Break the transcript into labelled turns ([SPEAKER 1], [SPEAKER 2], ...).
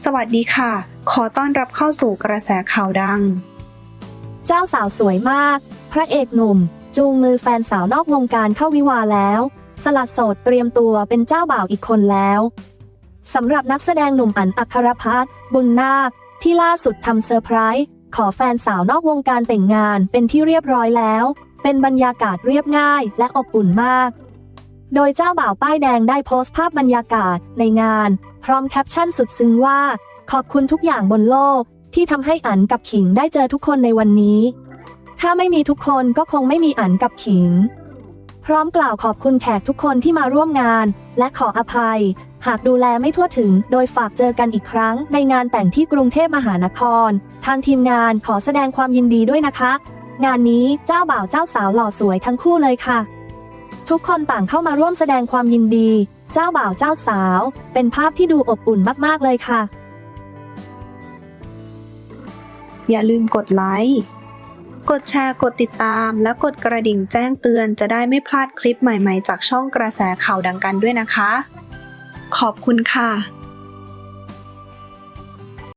[SPEAKER 1] สวัสดีค่ะ ขอต้อนรับเข้าสู่กระแสข่าวดัง
[SPEAKER 2] เจ้าสาวสวยมาก พระเอกหนุ่ม จูงมือแฟนสาวนอกวงการเข้าวิวาแล้ว สลัดโสดเตรียมตัวเป็นเจ้าบ่าวอีกคนแล้วสำหรับนักแสดงหนุ่มอันอัครพัฒน์บุญนาค ที่ล่าสุดทำเซอร์ไพรส์ขอแฟนสาวนอกวงการแต่งงานเป็นที่เรียบร้อยแล้ว เป็นบรรยากาศเรียบง่ายและอบอุ่นมาก โดยเจ้าบ่าวป้ายแดงได้โพสต์ภาพบรรยากาศในงาน พร้อมแคปชั่นสุดซึ้งว่า ขอบคุณทุกอย่างบนโลก ที่ทำให้อันกับขิงได้เจอทุกคนในวันนี้ ถ้าไม่มีทุกคนก็คงไม่มีอันกับขิง พร้อมกล่าวขอบคุณแขกทุกคนที่มาร่วมงาน และขออภัย หากดูแลไม่ทั่วถึง โดยฝากเจอกันอีกครั้ง ในงานแต่งที่กรุงเทพมหานคร ทางทีมงานขอแสดงความยินดีด้วยนะคะ งานนี้เจ้าบ่าวเจ้าสาวหล่อสวยทั้งคู่เลยค่ะ ทุกคนต่างเข้ามาร่วมแสดงความยินดี เจ้าบ่าวเจ้าสาว เป็นภาพที่ดูอบอุ่นมาก ๆ เลยค่ะ
[SPEAKER 1] อย่าลืมกดไลค์ กดแชร์ กดติดตาม และกดกระดิ่งแจ้งเตือนจะได้ไม่พลาดคลิปใหม่ ๆ จากช่องกระแสข่าวดังกันด้วยนะคะ ขอบคุณค่ะ